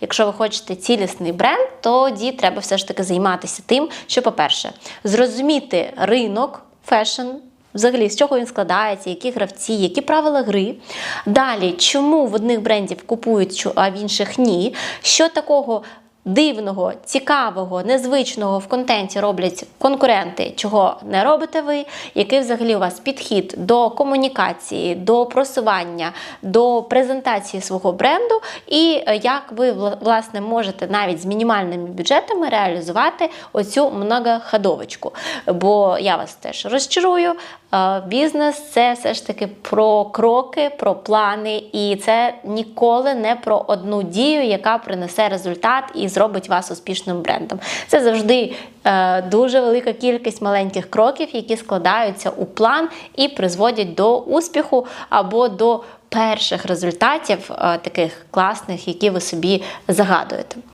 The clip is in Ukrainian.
Якщо ви хочете цілісний бренд, тоді треба все ж таки займатися тим, що, по-перше, зрозуміти ринок фешн. Взагалі, з чого він складається, які гравці, які правила гри. Далі, чому в одних брендів купують, а в інших ні. Що такого дивного, цікавого, незвичного в контенті роблять конкуренти, чого не робите ви, який взагалі у вас підхід до комунікації, до просування, до презентації свого бренду, і е, як ви власне можете навіть з мінімальними бюджетами реалізувати оцю многоходовочку. Бо я вас теж розчарую. е, Бізнес це все ж таки про кроки, про плани, і це ніколи не про одну дію, яка принесе результат і зробить вас успішним брендом. Це завжди е, дуже велика кількість маленьких кроків, які складаються у план і призводять до успіху або до перших результатів е, таких класних, які ви собі загадуєте.